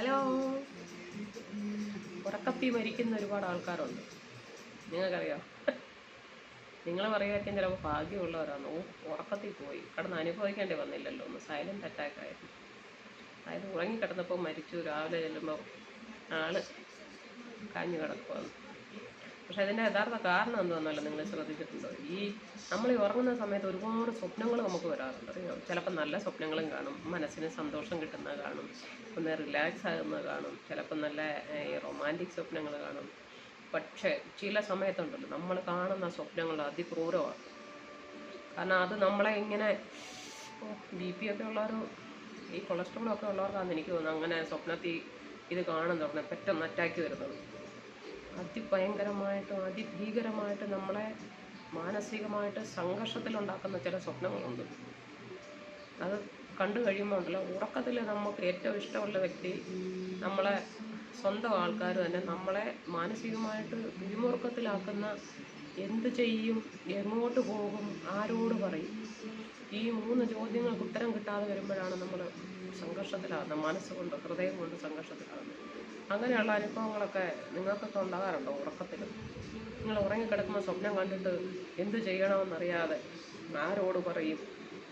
Hello. ഉറക്കത്തി മരിക്കുന്ന ഒരുപാട് ആൾക്കാരുണ്ട്. നിങ്ങൾക്കറിയാം? നിങ്ങൾ പറയുകയൊക്കെ ചിലപ്പോൾ ഭാഗ്യമുള്ളവരാണ്. ഓ ഉറക്കത്തിൽ പോയി. കിടന്ന് അനുഭവിക്കേണ്ടി വന്നില്ലല്ലോ. ഒന്ന് സൈലന്റ് അറ്റാക്ക് ആയിരുന്നു. അതായത് ഉറങ്ങിക്കിടന്നപ്പോൾ മരിച്ചു. രാവിലെ ചെല്ലുമ്പോൾ ആൾ കാഞ്ഞു കിടക്കുവാണ്. പക്ഷെ അതിന്റെ യഥാർത്ഥ കാരണം എന്താണെന്നല്ല നിങ്ങൾ ശ്രദ്ധിച്ചിട്ടുണ്ടോ? ഈ നമ്മൾ ഉറങ്ങുന്ന സമയത്ത് ഒരുപാട് സ്വപ്നങ്ങൾ നമുക്ക് വരാറുണ്ട്. അറിയോ? ചിലപ്പോൾ നല്ല സ്വപ്നങ്ങളും കാണും മനസ്സിന് സന്തോഷം കിട്ടുന്നത് കാണും ഒന്ന് റിലാക്സ് ആകുന്നത് കാണും ചിലപ്പോൾ നല്ല ഈ റൊമാന്റിക് സ്വപ്നങ്ങൾ കാണും. പക്ഷേ ചില സമയത്തുണ്ടല്ലോ നമ്മൾ കാണുന്ന സ്വപ്നങ്ങൾ അതിക്രൂരമാണ്. കാരണം അത് നമ്മളെ ഇങ്ങനെ ബി പി ഒക്കെ ഉള്ളവർ ഈ കൊളസ്ട്രോളൊക്കെ ഉള്ളവർക്കാണെന്ന് എനിക്ക് തോന്നുന്നു അങ്ങനെ സ്വപ്നത്തിൽ ഇത് കാണുന്നുണ്ട് പെട്ടെന്ന് അറ്റാക്ക് വരുന്നത്. അതിഭയങ്കരമായിട്ടും അതിഭീകരമായിട്ട് നമ്മളെ മാനസികമായിട്ട് സംഘർഷത്തിലുണ്ടാക്കുന്ന ചില സ്വപ്നങ്ങളുണ്ട്. അത് കണ്ടു കഴിയുമ്പോൾ ഉണ്ടല്ലോ ഉറക്കത്തിൽ നമുക്ക് ഏറ്റവും ഇഷ്ടമുള്ള വ്യക്തി നമ്മളെ സ്വന്തം ആൾക്കാർ തന്നെ. നമ്മളെ മാനസികമായിട്ട് പിരിമുറുക്കത്തിലാക്കുന്ന എന്ത് ചെയ്യും എങ്ങോട്ട് പോകും ആരോട് പറയും. ഈ മൂന്ന് ചോദ്യങ്ങൾക്ക് ഉത്തരം കിട്ടാതെ വരുമ്പോഴാണ് നമ്മൾ സംഘർഷത്തിലാകുന്നത് മനസ്സുകൊണ്ട് ഹൃദയം കൊണ്ട് സംഘർഷത്തിലാകുന്നത്. അങ്ങനെയുള്ള അനുഭവങ്ങളൊക്കെ നിങ്ങൾക്കൊക്കെ ഉണ്ടാകാറുണ്ടോ ഉറക്കത്തിൽ? നിങ്ങൾ ഉറങ്ങിക്കിടക്കുമ്പോൾ സ്വപ്നം കണ്ടിട്ട് എന്തു ചെയ്യണമെന്നറിയാതെ ആരോട് പറയും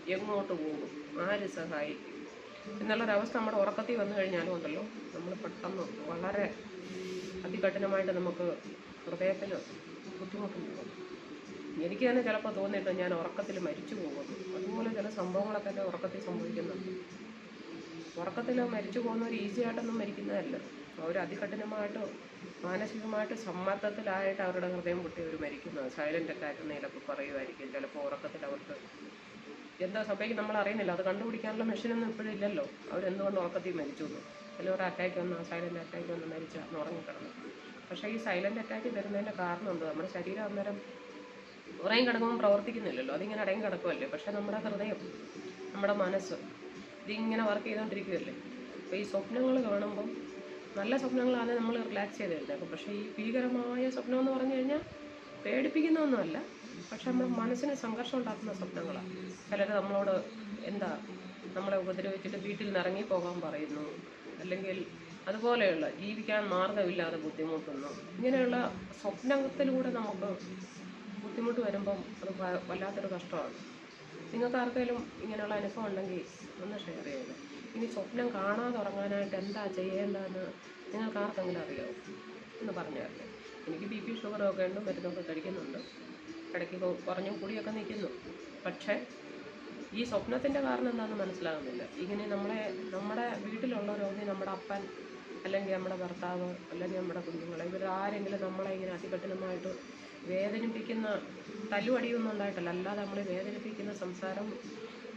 എങ്ങോട്ട് പോകും? ആര് സഹായിക്കും എന്നുള്ളൊരവസ്ഥ നമ്മുടെ ഉറക്കത്തിൽ വന്നു കഴിഞ്ഞാലും ഉണ്ടല്ലോ. നമ്മൾ പെട്ടെന്ന് വളരെ അതികഠിനമായിട്ട് നമുക്ക് ഹൃദയത്തിന് ബുദ്ധിമുട്ടുണ്ടാകും എനിക്ക് തന്നെ ചിലപ്പോൾ തോന്നിയിട്ട് ഞാൻ ഉറക്കത്തിൽ മരിച്ചു പോകുന്നു. അതുപോലെ ചില സംഭവങ്ങളൊക്കെ എന്റെ ഉറക്കത്തിൽ സംഭവിക്കുന്നുണ്ട്. ഉറക്കത്തിൽ മരിച്ചു പോകുന്നവർ ഈസി ആയിട്ടൊന്നും മരിക്കുന്നതല്ല. അവർ അതികഠിനമായിട്ട് മാനസികമായിട്ട് സമ്മർദ്ദത്തിലായിട്ട് അവരുടെ ഹൃദയം പൊട്ടി അവർ മരിക്കുന്നത് സൈലന്റ് അറ്റാക്ക് എന്ന് ചിലപ്പോൾ പറയുമായിരിക്കും. ചിലപ്പോൾ ഉറക്കത്തിൽ അവർക്ക് എന്താ സംഭവിക്കും. നമ്മൾ അറിയുന്നില്ല. അത് കണ്ടുപിടിക്കാനുള്ള മെഷീനൊന്നും ഇപ്പോഴും ഇല്ലല്ലോ. അവരെന്തുകൊണ്ട് ഉറക്കത്തിൽ മരിച്ചു ചിലവർ അറ്റാക്ക് വന്ന്. സൈലന്റ് അറ്റാക്ക് വന്ന്. മരിച്ച ഉറങ്ങിക്കിടന്നു. പക്ഷേ ഈ സൈലന്റ് അറ്റാക്ക് വരുന്നതിന്റെ കാരണം എന്ത് നമ്മുടെ ശരീരം അന്നേരം ഉറങ്ങി കിടക്കുമ്പോൾ പ്രവർത്തിക്കുന്നില്ലല്ലോ. അതിങ്ങനെ അടങ്ങി കിടക്കുമല്ലേ പക്ഷേ നമ്മുടെ ഹൃദയം നമ്മുടെ മനസ്സ് ഇതിങ്ങനെ വർക്ക് ചെയ്തുകൊണ്ടിരിക്കുകയല്ലേ അപ്പോൾ ഈ സ്വപ്നങ്ങൾ കാണുമ്പം നല്ല സ്വപ്നങ്ങളാണ് നമ്മൾ റിലാക്സ് ചെയ്ത് എഴുതേക്കും പക്ഷേ ഈ ഭീകരമായ സ്വപ്നം എന്ന് പറഞ്ഞു കഴിഞ്ഞാൽ പേടിപ്പിക്കുന്നൊന്നുമല്ല പക്ഷെ നമ്മുടെ മനസ്സിന് സംഘർഷം ഉണ്ടാക്കുന്ന സ്വപ്നങ്ങളാണ് ചിലർ നമ്മളോട് എന്താ നമ്മളെ ഉപദ്രവിച്ചിട്ട് വീട്ടിൽ നിന്ന് ഇറങ്ങി പോകാൻ പറയുന്നു. അല്ലെങ്കിൽ അതുപോലെയുള്ള ജീവിക്കാൻ മാർഗമില്ലാതെ ബുദ്ധിമുട്ടുന്നു. ഇങ്ങനെയുള്ള സ്വപ്നത്തിലൂടെ നമുക്ക് ബുദ്ധിമുട്ട് വരുമ്പം അത് വല്ലാത്തൊരു കഷ്ടമാണ്. നിങ്ങൾക്ക് ആർക്കെങ്കിലും ഇങ്ങനെയുള്ള അനുഭവം ഉണ്ടെങ്കിൽ ഒന്ന് ഷെയർ ചെയ്യുക ഇനി സ്വപ്നം കാണാതെ ഉറങ്ങാനായിട്ട് എന്താ ചെയ്യേണ്ടതെന്ന് നിങ്ങൾക്ക് ആർക്കെങ്കിലും അറിയാമോ എന്ന് പറഞ്ഞു തരണം. എനിക്ക് ബി പി ഷുഗറൊക്കെ ഉണ്ട് മരുന്നൊക്കെ കഴിക്കുന്നുണ്ട്. ഇടയ്ക്ക് കുറഞ്ഞും കൂടിയൊക്കെ നിൽക്കുന്നു. പക്ഷേ ഈ സ്വപ്നത്തിന്റെ കാരണം എന്താണെന്ന് മനസ്സിലാകുന്നില്ല. ഇങ്ങനെ നമ്മളെ നമ്മുടെ വീട്ടിലുള്ളവരോ ഒന്നി നമ്മുടെ അപ്പൻ അല്ലെങ്കിൽ നമ്മുടെ ഭർത്താവ് അല്ലെങ്കിൽ നമ്മുടെ കുഞ്ഞുങ്ങൾ ഇവരാരെങ്കിലും നമ്മളെ ഇങ്ങനെ അതികഠിനമായിട്ട് വേദനിപ്പിക്കുന്ന തല്ലുവടിയൊന്നും ഉണ്ടായിട്ടില്ല. അല്ലാതെ നമ്മളെ വേദനിപ്പിക്കുന്ന സംസാരം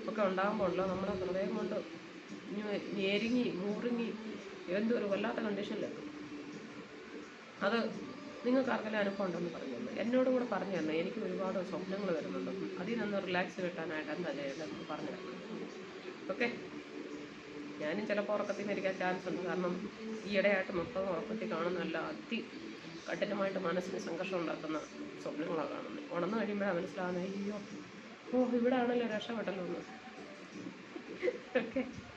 ഒക്കെ ഉണ്ടാകുമ്പോഴല്ലോ നമ്മുടെ ഹൃദയം കൊണ്ട് ഞെരുങ്ങി മുറുങ്ങി എന്തോ ഒരു വല്ലാത്ത കണ്ടീഷനിലെത്തും അത് നിങ്ങൾക്ക് ആർക്കെല്ലാം അനുഭവം ഉണ്ടെന്ന് പറഞ്ഞു തന്നെ എന്നോട് കൂടെ പറഞ്ഞു തന്നെ എനിക്ക് ഒരുപാട് സ്വപ്നങ്ങൾ വരുന്നുണ്ട്. അതിൽ നിന്ന് റിലാക്സ് കിട്ടാനായിട്ട് എന്താ ചെയ്യേണ്ടത് പറഞ്ഞു തരണം ഓക്കെ ഞാനും ചിലപ്പോൾ ഉറക്കത്തിൽ മരിക്കാൻ ചാൻസ് ഉണ്ട്. കാരണം ഈയിടെയായിട്ട് മൊത്തം ഉറക്കത്തിൽ കാണുന്നതല്ല അതി കഠിനമായിട്ട് മനസ്സിന് സംഘർഷം ഉണ്ടാക്കുന്ന സ്വപ്നങ്ങളാണ് കാണുന്നത് ഉണർന്നു കഴിയുമ്പോഴാണ് മനസ്സിലാകുന്നത് അയ്യോ ഓ ഇവിടെ ആണല്ലോ രക്ഷപ്പെട്ടല്ലോ എന്ന് ഓക്കെ